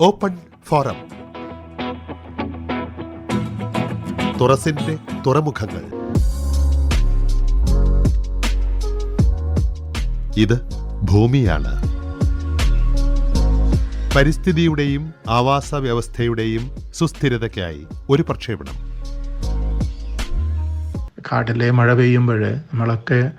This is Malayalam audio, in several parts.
Open forum. തുറസിന്റെ തുറമുഖങ്ങൾ. ഇത് ഭൂമിയാണ്. പരിസ്ഥിതിയുടെയും ആവാസ വ്യവസ്ഥയുടെയും സുസ്ഥിരതയ്ക്കായി ഒരു പ്രക്ഷേപണം. കാട്ടിലെ മഴ പെയ്യുമ്പോൾ നമ്മളൊക്കെ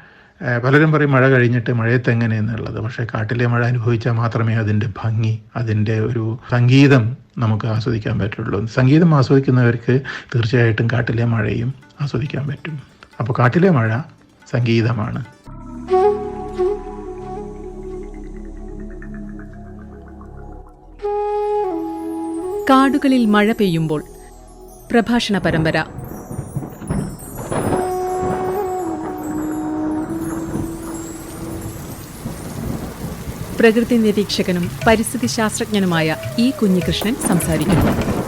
പലരും പറയും മഴ കഴിഞ്ഞിട്ട് മഴയത്ത് എങ്ങനെയെന്നുള്ളത് പക്ഷേ കാട്ടിലെ മഴ അനുഭവിച്ചാൽ മാത്രമേ അതിന്റെ ഭംഗി അതിന്റെ ഒരു സംഗീതം നമുക്ക് ആസ്വദിക്കാൻ പറ്റുള്ളൂ. സംഗീതം ആസ്വദിക്കുന്നവർക്ക് തീർച്ചയായിട്ടും കാട്ടിലെ മഴയും ആസ്വദിക്കാൻ പറ്റും. അപ്പോൾ കാട്ടിലെ മഴ സംഗീതമാണ്. കാടുകളിൽ മഴ പെയ്യുമ്പോൾ പ്രഭാഷണ പരമ്പര. പ്രകൃതി നിരീക്ഷകനും പരിസ്ഥിതി ശാസ്ത്രജ്ഞനുമായ ഇ കുഞ്ഞികൃഷ്ണൻ സംസാരിക്കുന്നു.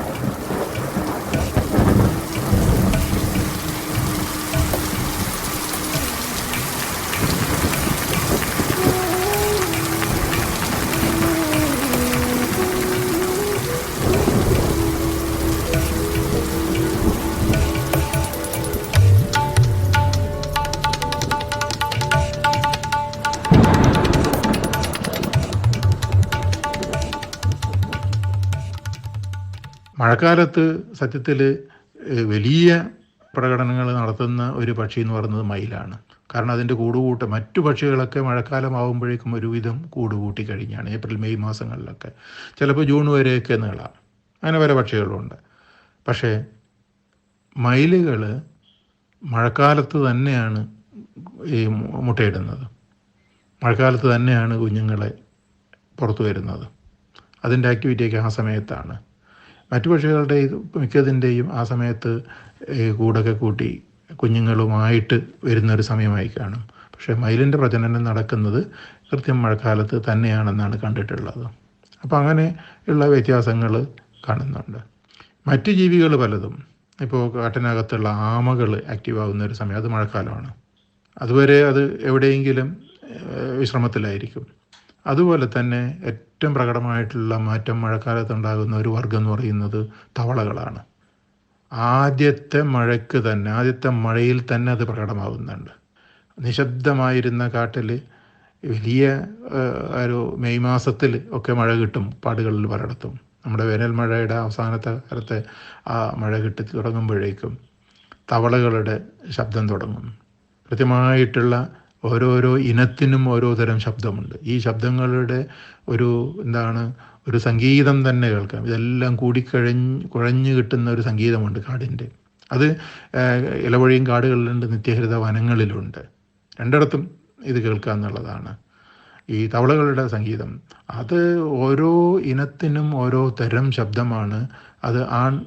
മഴക്കാലത്ത് സത്യത്തിൽ വലിയ പ്രകടനങ്ങൾ നടത്തുന്ന ഒരു പക്ഷി എന്ന് പറയുന്നത് മയിലാണ്. കാരണം അതിന്റെ കൂടുകൂട്ട് മറ്റു പക്ഷികളൊക്കെ മഴക്കാലമാകുമ്പോഴേക്കും ഒരുവിധം കൂടുകൂട്ടി കഴിഞ്ഞാണ് ഏപ്രിൽ മെയ് മാസങ്ങളിലൊക്കെ. ചിലപ്പോൾ ജൂൺ വരെയൊക്കെ നീളാം. അങ്ങനെ പല പക്ഷികളുണ്ട്. പക്ഷേ മയിലുകൾ മഴക്കാലത്ത് തന്നെയാണ് ഈ മുട്ടയിടുന്നത്. മഴക്കാലത്ത് തന്നെയാണ് കുഞ്ഞുങ്ങളെ പുറത്തു വരുന്നത്. അതിന്റെ ആക്ടിവിറ്റിയൊക്കെ ആ സമയത്താണ്. മറ്റു പക്ഷികളുടെ മിക്കതിന്റെയും ആ സമയത്ത് കൂടൊക്കെ കൂട്ടി കുഞ്ഞുങ്ങളുമായിട്ട് വരുന്നൊരു സമയമായി കാണും പക്ഷേ മയിലിന്റെ പ്രജനനം നടക്കുന്നത് കൃത്യം മഴക്കാലത്ത് തന്നെയാണെന്നാണ് കണ്ടിട്ടുള്ളത്. അപ്പോൾ അങ്ങനെ ഉള്ള വ്യത്യാസങ്ങൾ കാണുന്നുണ്ട്. മറ്റു ജീവികൾ പലതും. ഇപ്പോൾ കാട്ടിനകത്തുള്ള ആമകൾ ആക്റ്റീവ് ആകുന്ന ഒരു സമയം അത് മഴക്കാലമാണ്. അതുവരെ അത് എവിടെയെങ്കിലും വിശ്രമത്തിലായിരിക്കും. അതുപോലെ തന്നെ ഏറ്റവും പ്രകടമായിട്ടുള്ള മാറ്റം മഴക്കാലത്ത് ഉണ്ടാകുന്ന ഒരു വർഗം എന്ന് പറയുന്നത് തവളകളാണ്. ആദ്യത്തെ മഴയ്ക്ക് തന്നെ ആദ്യത്തെ മഴയിൽ തന്നെ അത് പ്രകടമാകുന്നുണ്ട് നിശബ്ദമായിരുന്ന കാട്ടിൽ വലിയ ഒരു മെയ് മാസത്തിൽ ഒക്കെ മഴ കിട്ടും പാടുകളിൽ പലയിടത്തും. നമ്മുടെ വേനൽ മഴയുടെ അവസാനത്തെ കാലത്തെ ആ മഴ കിട്ടി തുടങ്ങുമ്പോഴേക്കും തവളകളുടെ ശബ്ദം തുടങ്ങും. കൃത്യമായിട്ടുള്ള ഓരോരോ ഇനത്തിനും ഓരോ തരം ശബ്ദമുണ്ട്. ഈ ശബ്ദങ്ങളുടെ ഒരു എന്താണ് ഒരു സംഗീതം തന്നെ കേൾക്കാം. ഇതെല്ലാം കൂടിക്കഴഞ്ഞ് കുഴഞ്ഞു കിട്ടുന്ന ഒരു സംഗീതമുണ്ട് കാടിന്റെ. അത് ഇലവഴിയും കാടുകളിലുണ്ട് നിത്യഹരിത വനങ്ങളിലുണ്ട്. രണ്ടിടത്തും ഇത് കേൾക്കുക എന്നുള്ളതാണ് ഈ തവളകളുടെ സംഗീതം. അത് ഓരോ ഇനത്തിനും ഓരോ തരം ശബ്ദമാണ്. അത് ആൺ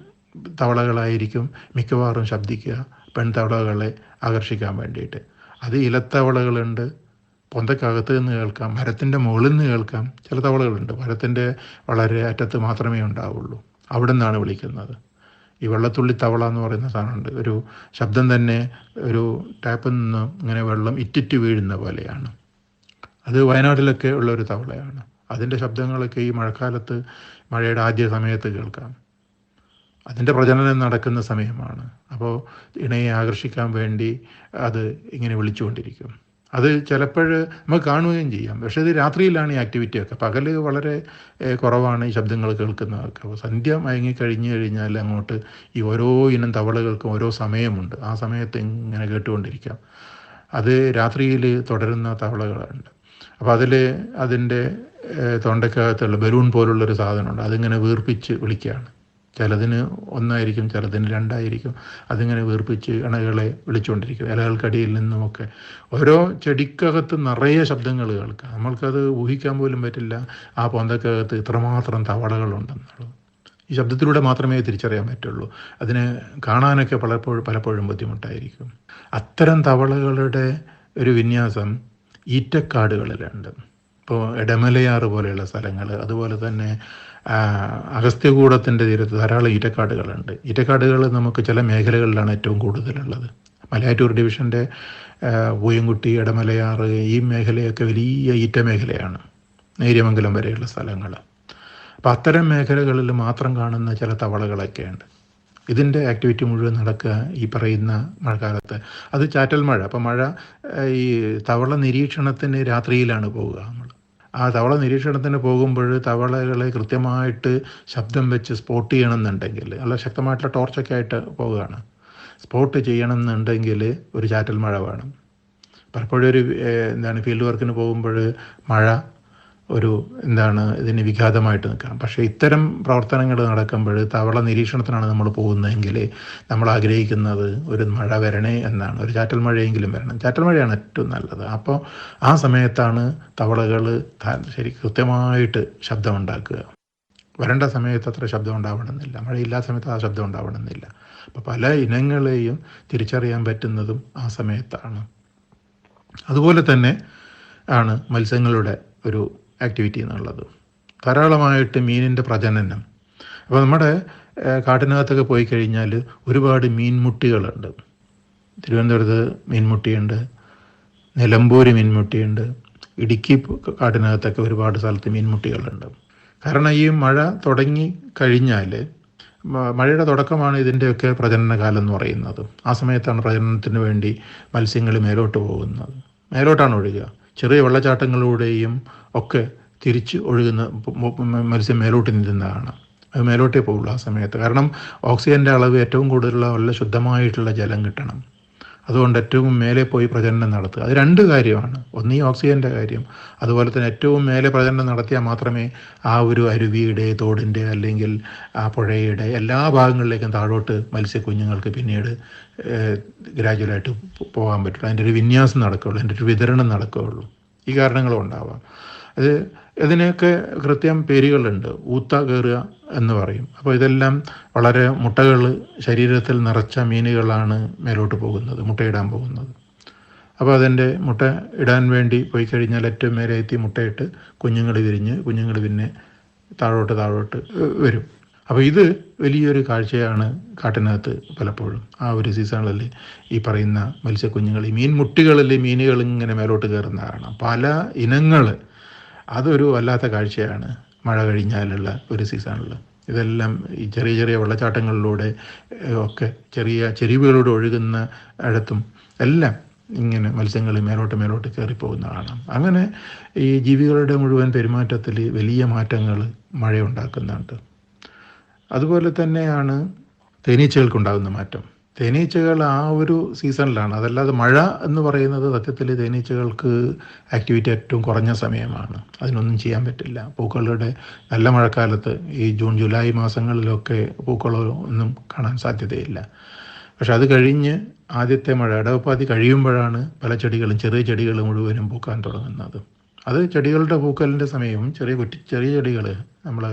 തവളകളായിരിക്കും മിക്കവാറും ശബ്ദിക്കുക പെൺതവളകളെ ആകർഷിക്കാൻ വേണ്ടിയിട്ട്. അത് ഇലത്തവളകളുണ്ട്. പൊന്തക്കകത്ത് നിന്ന് കേൾക്കാം. മരത്തിന്റെ മുകളിൽ നിന്ന് കേൾക്കാം. ചില തവളകളുണ്ട്. മരത്തിന്റെ വളരെ അറ്റത്ത് മാത്രമേ ഉണ്ടാവുള്ളൂ. അവിടെ നിന്നാണ് വിളിക്കുന്നത്. ഈ വെള്ളത്തുള്ളി തവള എന്ന് പറയുന്ന സാധനമുണ്ട്. ഒരു ശബ്ദം തന്നെ ഒരു ടാപ്പിൽ നിന്ന് ഇങ്ങനെ വെള്ളം ഇറ്റിറ്റ് വീഴുന്ന പോലെയാണ്. അത് വയനാട്ടിലൊക്കെ ഉള്ള ഒരു തവളയാണ്. അതിന്റെ ശബ്ദങ്ങളൊക്കെ ഈ മഴക്കാലത്ത് മഴയുടെ ആദ്യ സമയത്ത് കേൾക്കാം. അതിന്റെ പ്രജനനം നടക്കുന്ന സമയമാണ്. അപ്പോൾ ഇണയെ ആകർഷിക്കാൻ വേണ്ടി അത് ഇങ്ങനെ വിളിച്ചുകൊണ്ടിരിക്കും. അത് ചിലപ്പോൾ നമുക്ക് കാണുകയും ചെയ്യാം. പക്ഷേ ഇത് രാത്രിയിലാണ് ഈ ആക്ടിവിറ്റി ഒക്കെ പകൽ വളരെ കുറവാണ് ഈ ശബ്ദങ്ങൾ കേൾക്കുന്നതൊക്കെ അപ്പോൾ സന്ധ്യ മയങ്ങി കഴിഞ്ഞു കഴിഞ്ഞാൽ അങ്ങോട്ട് ഈ ഓരോ ഇനം തവളകൾക്കും ഓരോ സമയമുണ്ട്. ആ സമയത്ത് ഇങ്ങനെ കേട്ടുകൊണ്ടിരിക്കാം. അത് രാത്രിയിൽ തുടരുന്ന തവളകളുണ്ട് അപ്പോൾ അതിൽ അതിന്റെ തൊണ്ടക്കകത്തുള്ള ബലൂൺ പോലുള്ളൊരു സാധനമുണ്ട്. അതിങ്ങനെ വീർപ്പിച്ച് വിളിക്കുകയാണ്. ചിലതിന് ഒന്നായിരിക്കും ചിലതിന് രണ്ടായിരിക്കും. അതിങ്ങനെ വീർപ്പിച്ച് ഇണകളെ വിളിച്ചുകൊണ്ടിരിക്കും. ഇലകൾക്കടിയിൽ നിന്നുമൊക്കെ. ഓരോ ചെടിക്കകത്ത് നിറയെ ശബ്ദങ്ങൾ കേൾക്കാം. നമ്മൾക്കത് ഊഹിക്കാൻ പോലും പറ്റില്ല. ആ പൊന്തക്കകത്ത് ഇത്രമാത്രം തവളകളുണ്ടെന്നുള്ളത്. ഈ ശബ്ദത്തിലൂടെ മാത്രമേ തിരിച്ചറിയാൻ പറ്റുള്ളൂ. അതിനെ കാണാനൊക്കെ പലപ്പോഴും പലപ്പോഴും ബുദ്ധിമുട്ടായിരിക്കും. അത്തരം തവളകളുടെ ഒരു വിന്യാസം ഈറ്റക്കാടുകളിലുണ്ട്. ഇപ്പോൾ ഇടമലയാറ് പോലെയുള്ള സ്ഥലങ്ങൾ അതുപോലെ തന്നെ അഗസ്ത്യകൂടത്തിന്റെ തീരത്ത് ധാരാളം ഇരക്കാടുകളുണ്ട് ഇരക്കാടുകൾ നമുക്ക് ചില മേഖലകളിലാണ് ഏറ്റവും കൂടുതലുള്ളത്. മലയാറ്റൂർ ഡിവിഷന്റെ പൂയംകുട്ടി ഇടമലയാറ് ഈ മേഖലയൊക്കെ വലിയ ഈറ്റ മേഖലയാണ്. നേര്യമംഗലം വരെയുള്ള സ്ഥലങ്ങൾ അപ്പം അത്തരം മേഖലകളിൽ മാത്രം കാണുന്ന ചില തവളകളൊക്കെയുണ്ട്. ഇതിന്റെ ആക്ടിവിറ്റി മുഴുവൻ നടക്കുക ഈ പറയുന്ന മഴക്കാലത്ത്. അത് ചാറ്റൽ മഴ. അപ്പം മഴ ഈ തവള നിരീക്ഷണത്തിന് രാത്രിയിലാണ് പോവുക. ആ തവള നിരീക്ഷണത്തിന് പോകുമ്പോൾ തവളകളെ കൃത്യമായിട്ട് ശബ്ദം വെച്ച് സ്പോട്ട് ചെയ്യണമെന്നുണ്ടെങ്കിൽ നല്ല ശക്തമായിട്ടുള്ള ടോർച്ചൊക്കെ ആയിട്ട് പോവുകയാണ് സ്പോട്ട് ചെയ്യണമെന്നുണ്ടെങ്കിൽ ഒരു ചാറ്റൽ മഴ വേണം. പലപ്പോഴും ഒരു എന്താണ് ഫീൽഡ് വർക്കിന് പോകുമ്പോൾ മഴ ഒരു എന്താണ് ഇതിന് വിഘാതമായിട്ട് നിൽക്കാം പക്ഷേ ഇത്തരം പ്രവർത്തനങ്ങൾ നടക്കുമ്പോൾ തവള നിരീക്ഷണത്തിനാണ് നമ്മൾ പോകുന്നതെങ്കിൽ നമ്മൾ ആഗ്രഹിക്കുന്നത് ഒരു മഴ വരണേ എന്നാണ്. ഒരു ചാറ്റൽ മഴയെങ്കിലും വരണം. ചാറ്റൽ മഴയാണ് ഏറ്റവും നല്ലത്. അപ്പോൾ ആ സമയത്താണ് തവളകൾ ശരി കൃത്യമായിട്ട് ശബ്ദമുണ്ടാക്കുക. വരേണ്ട സമയത്ത് അത്ര ശബ്ദം ഉണ്ടാവണമെന്നില്ല. മഴയില്ലാത്ത സമയത്ത് ആ ശബ്ദം ഉണ്ടാവണമെന്നില്ല. അപ്പോൾ പല ഇനങ്ങളെയും തിരിച്ചറിയാൻ പറ്റുന്നതും ആ സമയത്താണ്. അതുപോലെ തന്നെ ആണ് മത്സ്യങ്ങളുടെ ഒരു ആക്ടിവിറ്റി എന്നുള്ളത്. ധാരാളമായിട്ട് മീനിന്റെ പ്രജനനം. അപ്പോൾ നമ്മുടെ കാട്ടിനകത്തൊക്കെ പോയി കഴിഞ്ഞാൽ ഒരുപാട് മീൻമുട്ടികളുണ്ട്. തിരുവനന്തപുരത്ത് മീൻമുട്ടിയുണ്ട് നിലമ്പൂർ മീൻമുട്ടിയുണ്ട് ഇടുക്കി കാട്ടിനകത്തൊക്കെ ഒരുപാട് സ്ഥലത്ത് മീൻമുട്ടികളുണ്ട്. കാരണം ഈ മഴ തുടങ്ങി കഴിഞ്ഞാൽ മഴയുടെ തുടക്കമാണ് ഇതിന്റെയൊക്കെ പ്രജനന കാലം എന്ന് പറയുന്നത്. ആ സമയത്താണ് പ്രജനനത്തിന് വേണ്ടി മത്സ്യങ്ങൾ മേലോട്ട് പോകുന്നത്. മേലോട്ടാണ് ഒഴുകുക. ചെറിയ വെള്ളച്ചാട്ടങ്ങളിലൂടെയും ഒക്കെ തിരിച്ച് ഒഴുകുന്ന മത്സ്യം മേലോട്ട് നീന്തുന്നതാണ്. അത് മേലോട്ടേ പോകുള്ളൂ ആ സമയത്ത്. കാരണം ഓക്സിജന്റെ അളവ് ഏറ്റവും കൂടുതലുള്ള നല്ല ശുദ്ധമായിട്ടുള്ള ജലം കിട്ടണം. അതുകൊണ്ട് ഏറ്റവും മേലെ പോയി പ്രചരണം നടത്തുക. അത് രണ്ട് കാര്യമാണ്. ഒന്ന് ഈ ഓക്സിജന്റെ കാര്യം. അതുപോലെ തന്നെ ഏറ്റവും മേലെ പ്രചരണം നടത്തിയാൽ മാത്രമേ ആ ഒരു അരുവിയുടെ തോടിന്റെ അല്ലെങ്കിൽ ആ പുഴയുടെ എല്ലാ ഭാഗങ്ങളിലേക്കും താഴോട്ട് മത്സ്യക്കുഞ്ഞുങ്ങൾക്ക് പിന്നീട് ഗ്രാജുവലായിട്ട് പോകാൻ പറ്റുള്ളൂ. അതിന്റെ ഒരു വിന്യാസം നടക്കുകയുള്ളൂ. അതിന്റെ ഒരു വിതരണം നടക്കുകയുള്ളൂ. ഈ കാരണങ്ങളും ഉണ്ടാവാം. അത് ഇതിനൊക്കെ കൃത്യം പേരുകളുണ്ട്. ഊത്ത കയറുക എന്ന് പറയും. അപ്പോൾ ഇതെല്ലാം വളരെ മുട്ടകൾ ശരീരത്തിൽ നിറച്ച മീനുകളാണ് മേലോട്ട് പോകുന്നത് മുട്ടയിടാൻ പോകുന്നത്. അപ്പോൾ അതിന്റെ മുട്ട ഇടാൻ വേണ്ടി പോയി കഴിഞ്ഞാൽ ഏറ്റവും മേലെ എത്തി മുട്ടയിട്ട് കുഞ്ഞുങ്ങൾ വിരിഞ്ഞ് കുഞ്ഞുങ്ങൾ പിന്നെ താഴോട്ട് താഴോട്ട് വരും. അപ്പോൾ ഇത് വലിയൊരു കാഴ്ചയാണ് കാട്ടിനകത്ത് പലപ്പോഴും. ആ ഒരു സീസണിൽ ഈ പറയുന്ന മത്സ്യക്കുഞ്ഞുങ്ങൾ ഈ മീൻ മുട്ടികളിൽ മീനുകൾ ഇങ്ങനെ മേലോട്ട് കയറുന്ന കാരണം പല ഇനങ്ങൾ അതൊരു വല്ലാത്ത കാഴ്ചയാണ്. മഴ കഴിഞ്ഞാലുള്ള ഒരു സീസണിൽ ഇതെല്ലാം ഈ ചെറിയ ചെറിയ വെള്ളച്ചാട്ടങ്ങളിലൂടെ ഒക്കെ ചെറിയ ചെരിവുകളിലൂടെ ഒഴുകുന്ന ഇടത്തും എല്ലാം ഇങ്ങനെ മത്സ്യങ്ങൾ മേലോട്ട് മേലോട്ട് കയറിപ്പോകുന്ന കാണാം. അങ്ങനെ ഈ ജീവികളുടെ മുഴുവൻ പെരുമാറ്റത്തിൽ വലിയ മാറ്റങ്ങൾ മഴയുണ്ടാക്കുന്നുണ്ട്. അതുപോലെ തന്നെയാണ് തേനീച്ചകൾക്കുണ്ടാകുന്ന മാറ്റം. തേനീച്ചകൾ ആ ഒരു സീസണിലാണ്. അതല്ലാതെ മഴ എന്ന് പറയുന്നത് സത്യത്തിൽ തേനീച്ചകൾക്ക് ആക്ടിവിറ്റി ഏറ്റവും കുറഞ്ഞ സമയമാണ്. അതിനൊന്നും ചെയ്യാൻ പറ്റില്ല. പൂക്കളുടെ നല്ല മഴക്കാലത്ത് ഈ ജൂൺ ജൂലൈ മാസങ്ങളിലൊക്കെ പൂക്കളൊന്നും കാണാൻ സാധ്യതയില്ല. പക്ഷെ അത് കഴിഞ്ഞ് ആദ്യത്തെ മഴ ഇടവപ്പാതി കഴിയുമ്പോഴാണ് പല ചെടികളും ചെറിയ ചെടികൾ മുഴുവനും പൂക്കാൻ തുടങ്ങുന്നത്. അത് ചെടികളുടെ പൂക്കലിന്റെ സമയവും ചെറിയ കുറ്റി ചെറിയ ചെടികൾ നമ്മൾ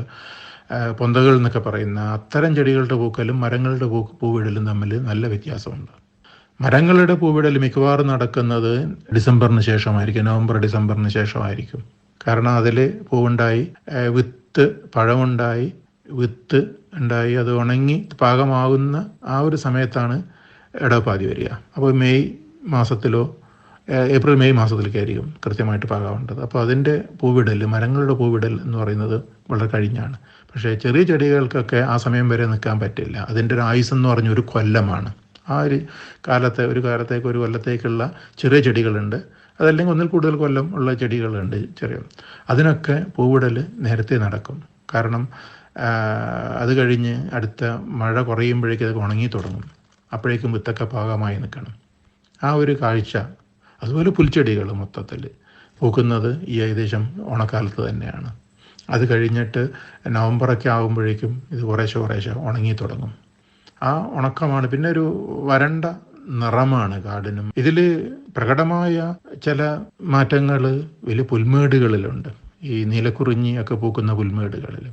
പൊന്തകൾ എന്നൊക്കെ പറയുന്ന അത്തരം ചെടികളുടെ പൂക്കലും മരങ്ങളുടെ പൂ പൂവിടലും തമ്മിൽ നല്ല വ്യത്യാസമുണ്ട്. മരങ്ങളുടെ പൂവിടൽ മിക്കവാറും നടക്കുന്നത് ഡിസംബറിന് ശേഷമായിരിക്കും നവംബർ ഡിസംബറിന് ശേഷമായിരിക്കും. കാരണം അതിൽ പൂവുണ്ടായി വിത്ത് പഴമുണ്ടായി വിത്ത് ഉണ്ടായി അത് ഉണങ്ങി പാകമാകുന്ന ആ ഒരു സമയത്താണ് ഇടവപ്പാതി വരിക. അപ്പോൾ മെയ് മാസത്തിലോ ഏപ്രിൽ മെയ് മാസത്തിലേക്കായിരിക്കും കൃത്യമായിട്ട് പാകാവേണ്ടത്. അപ്പോൾ അതിന്റെ പൂവിടൽ മരങ്ങളുടെ പൂവിടൽ എന്ന് പറയുന്നത് വളരെ കഴിഞ്ഞാണ്. പക്ഷേ ചെറിയ ചെടികൾക്കൊക്കെ ആ സമയം വരെ നിൽക്കാൻ പറ്റില്ല. അതിന്റെ ഒരു ആയുസ് എന്ന് പറഞ്ഞ ഒരു കൊല്ലമാണ്. ആ ഒരു കാലത്തെ ഒരു കാലത്തേക്ക് ഒരു കൊല്ലത്തേക്കുള്ള ചെറിയ ചെടികളുണ്ട്. അതല്ലെങ്കിൽ ഒന്നിൽ കൂടുതൽ കൊല്ലം ഉള്ള ചെടികളുണ്ട് ചെറിയ. അതിനൊക്കെ പൂവിടൽ നേരത്തെ നടക്കും. കാരണം അത് കഴിഞ്ഞ് അടുത്ത മഴ കുറയുമ്പോഴേക്കും അത് ഉണങ്ങി തുടങ്ങും. അപ്പോഴേക്കും വിത്തൊക്കെ പാകമായി നിൽക്കണം. ആ ഒരു കാഴ്ച അതുപോലെ പുൽച്ചെടികൾ മൊത്തത്തിൽ. പൂക്കുന്നത് ഈ ഏകദേശം ഓണക്കാലത്ത് തന്നെയാണ്. അത് കഴിഞ്ഞിട്ട് നവംബറൊക്കെ ആകുമ്പോഴേക്കും ഇത് കുറേശ്ശെ കുറേശ്ശെ ഉണങ്ങി തുടങ്ങും. ആ ഉണക്കമാണ് പിന്നെ ഒരു വരണ്ട നിറമാണ് കാടിനും. ഇതിൽ പ്രകടമായ ചില മാറ്റങ്ങൾ വലിയ പുൽമേടുകളിലുണ്ട്. ഈ നീലക്കുറിഞ്ഞി ഒക്കെ പൂക്കുന്ന പുൽമേടുകളിൽ.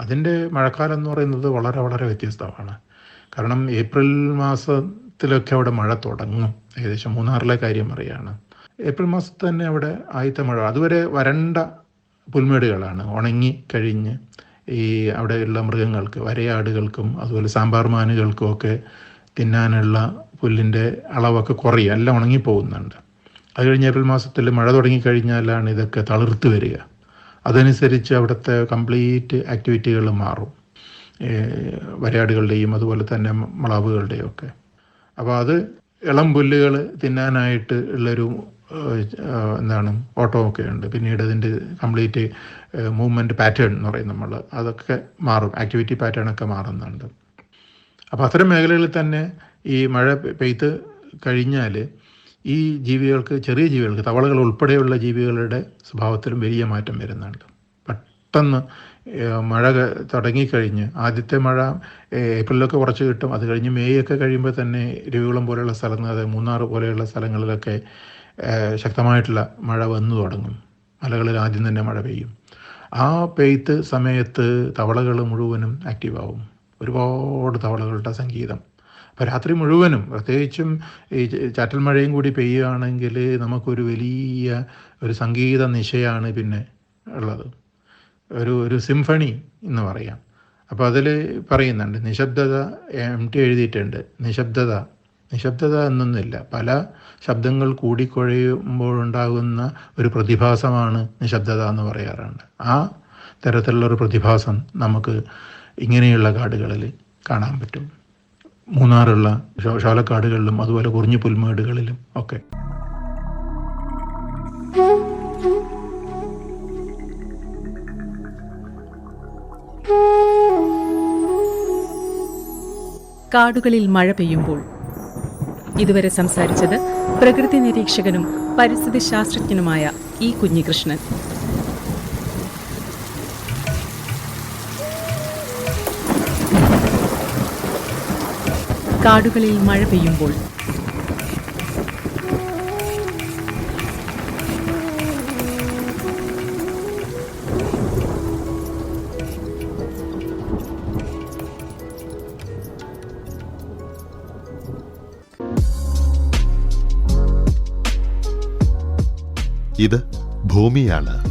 അതിന്റെ മഴക്കാലം എന്ന് പറയുന്നത് വളരെ വളരെ വ്യത്യസ്തമാണ്. കാരണം ഏപ്രിൽ മാസത്തിലൊക്കെ അവിടെ മഴ തുടങ്ങും. ഏകദേശം മൂന്നാറിലെ കാര്യം അറിയാണ്. ഏപ്രിൽ മാസത്തിൽ തന്നെ അവിടെ ആയിത്ത മഴ അതുവരെ വരണ്ട പുൽമേടുകളാണ് ഉണങ്ങി കഴിഞ്ഞ് ഈ അവിടെയുള്ള മൃഗങ്ങൾക്ക് വരയാടുകൾക്കും അതുപോലെ സാമ്പാർ മാനുകൾക്കും ഒക്കെ തിന്നാനുള്ള പുല്ലിന്റെ അളവൊക്കെ കുറയും. എല്ലാം ഉണങ്ങിപ്പോകുന്നുണ്ട് അത് കഴിഞ്ഞ് ഏപ്രിൽ മാസത്തിൽ മഴ തുടങ്ങിക്കഴിഞ്ഞാലാണ് ഇതൊക്കെ തളിർത്ത് വരിക. അതനുസരിച്ച് അവിടുത്തെ കംപ്ലീറ്റ് ആക്ടിവിറ്റികൾ മാറും. വരയാടുകളുടെയും അതുപോലെ തന്നെ മുളവുകളുടെയും ഒക്കെ. അപ്പോൾ അത് ഇളം പുല്ലുകൾ തിന്നാനായിട്ട് ഉള്ളൊരു എന്താണ് ഓട്ടോ ഒക്കെ ഉണ്ട് പിന്നീട് അതിന്റെ കംപ്ലീറ്റ് മൂവ്മെന്റ് പാറ്റേൺ എന്ന് പറയും നമ്മൾ അതൊക്കെ മാറും. ആക്ടിവിറ്റി പാറ്റേൺ ഒക്കെ മാറുന്നുണ്ട്. അപ്പോൾ അത്തരം മേഖലകളിൽ തന്നെ ഈ മഴ പെയ്ത്ത് കഴിഞ്ഞാൽ ഈ ജീവികൾക്ക് ചെറിയ ജീവികൾക്ക് തവളകൾ ഉൾപ്പെടെയുള്ള ജീവികളുടെ സ്വഭാവത്തിലും വലിയ മാറ്റം വരുന്നുണ്ട്. പെട്ടെന്ന് മഴ തുടങ്ങിക്കഴിഞ്ഞ് ആദ്യത്തെ മഴ ഏപ്രിലൊക്കെ കുറച്ച് കിട്ടും. അത് കഴിഞ്ഞ് മെയ് ഒക്കെ കഴിയുമ്പോൾ തന്നെ രവികുളം പോലെയുള്ള സ്ഥലങ്ങൾ അതായത് മൂന്നാർ പോലെയുള്ള സ്ഥലങ്ങളിലൊക്കെ ശക്തമായിട്ടുള്ള മഴ വന്നു തുടങ്ങും. മലകളിൽ ആദ്യം തന്നെ മഴ പെയ്യും. ആ പെയ്ത്ത് സമയത്ത് തവളകൾ മുഴുവനും ആക്റ്റീവാകും ഒരുപാട് തവളകളുടെ സംഗീതം. അപ്പോൾ രാത്രി മുഴുവനും പ്രത്യേകിച്ചും ഈ ചാറ്റൽ മഴയും കൂടി പെയ്യുകയാണെങ്കിൽ നമുക്കൊരു വലിയ ഒരു സംഗീത നിശയാണ് പിന്നെ ഉള്ളത്. ഒരു ഒരു സിംഫണി എന്ന് പറയാം. അപ്പോൾ അതിൽ പറയുന്നുണ്ട് നിശബ്ദത എം ടി എഴുതിയിട്ടുണ്ട് നിശബ്ദത. നിശബ്ദത എന്നൊന്നുമില്ല. പല ശബ്ദങ്ങൾ കൂടിക്കുഴയുമ്പോഴുണ്ടാകുന്ന ഒരു പ്രതിഭാസമാണ് നിശബ്ദത എന്ന് പറയാറുണ്ട്. ആ തരത്തിലുള്ള ഒരു പ്രതിഭാസം നമുക്ക് ഇങ്ങനെയുള്ള കാടുകളിൽ കാണാൻ പറ്റും. മൂന്നാറുള്ള ശോശാലക്കാടുകളിലും അതുപോലെ കുറിഞ്ഞു പുൽമേടുകളിലും ഒക്കെ. കാടുകളിൽ മഴ പെയ്യുമ്പോൾ. ഇതുവരെ സംസാരിച്ചത് പ്രകൃതി നിരീക്ഷകനും പരിസ്ഥിതി ശാസ്ത്രജ്ഞനുമായ ഇ കുഞ്ഞികൃഷ്ണൻ. കാടുകളിൽ മഴ പെയ്യുമ്പോൾ ഭൂമിയാണ്.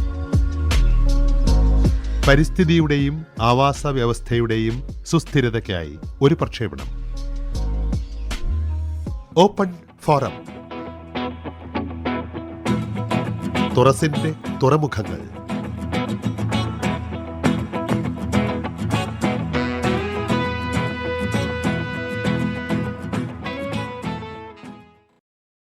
പരിസ്ഥിതിയുടെയും ആവാസ വ്യവസ്ഥയുടെയും സുസ്ഥിരതയ്ക്കായി ഒരു പ്രക്ഷേപണം. ഓപ്പൺ ഫോറം തുറസിന്റെ തുറമുഖങ്ങൾ.